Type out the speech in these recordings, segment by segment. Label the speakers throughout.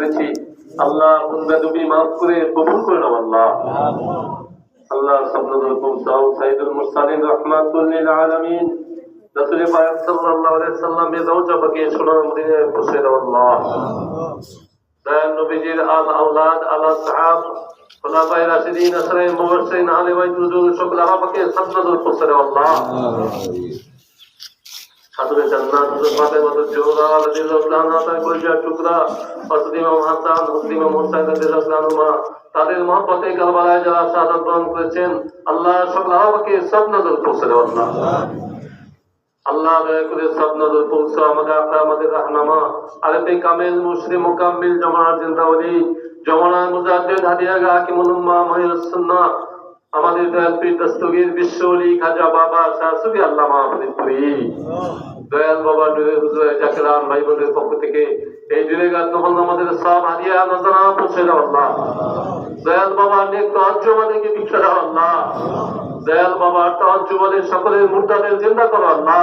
Speaker 1: করেছি। আল্লাহ গুনগাদুবি মাফ করে কবুল করে নাও আল্লাহ। আল্লাহ সাবনাদুল পৌঁছাও সাইদুল মুরসালিন রহমাতুল্লিল আলামিন। রাসূল পাক সাল্লাল্লাহু আলাইহি সাল্লামের রওজা পাকে সোনার মদিনায় পৌঁছে দাও আল্লাহ। দয়াল নবীজির আল আওলাদ আলা সাহাব খোলাফায়ে রাশিদিন আসরায়ে মুবাশশিরিন আলে বাইত সকল সাবনাদুল পৌঁছে দাও আল্লাহ। হাজরে জান্নাত হুজুর ফাতেমা জোহরা রাদিয়াল্লাহু তাআলা তার কলিজার টুকরা, হযরত ইমাম হাসান, হযরত ইমাম হুসাইন রাদিয়াল্লাহু আনহুমা, তাদের মহব্বতে কারবালায় যারা শাহাদাত বরণ করেছেন আল্লাহ সকল আমাকে সব নজর পৌঁছে দাও আল্লাহ আল্লাহ দয়া করে সব নজর পৌঁছে আমাদের আপনার আমাদের রাহনামা আরেফে কামেল মুশরি মুকাম্মিল, জমানার জিন্দাওয়ালি জমানার মুজাদ্দিদ হাদিয়া গা হাকিমুল উম্মাহ মহিউস সুন্নাহ আমাদের দয়াল পীর দস্তগীর বিশ্বলি খাজা বাবা শাহ সুফি আল্লামা ফরিদপুরি দয়াল বাবা নুরে জাকিরান ভাই বোনের পক্ষ থেকে এই দিনে গাছ তখন আমাদের সব হাদিয়া নজরা পৌঁছে দাও আল্লাহ। দয়াল বাবার নেক তহজ্জ আমাদেরকে ভিক্ষা দাও আল্লাহ। দয়াল বাবার তহজ্জ আমাদের সকলের মুর্দাদের জিন্দা করো আল্লাহ।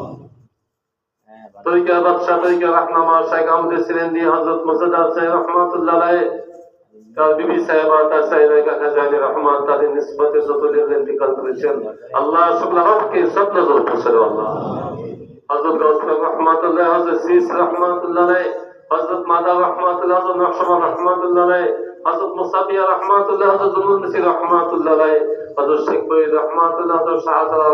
Speaker 1: তরিকা বাদশাহ তরিকা রাহনামা শেখ আহমদ সিলেন্দি হযরত মুসাদ সাহেব রহমাতুল্লাহ আলাইহি তার বিবি সাহেবা তার সাহেবা কাকা জানি রহমান তাদের নিসবতে যত দিন ইন্তেকাল করেছেন আল্লাহ সকল আমাকে সব নজর পৌঁছে দেবো আল্লাহ হযরত গাউস রহমাতুল্লাহ হযরত সিস রহমাতুল্লাহ আলাইহি হযরত মাদা রহমাতুল্লাহ হযরত নকশবর রহমাতুল্লাহ আলাইহি হযরত মুসাবিয়া রহমাতুল্লাহ হযরত জুনুল নসির রহমাতুল্লাহ আলাইহি হযরত শেখ বৈদ রহমাতুল্লাহ হযরত শাহজালাল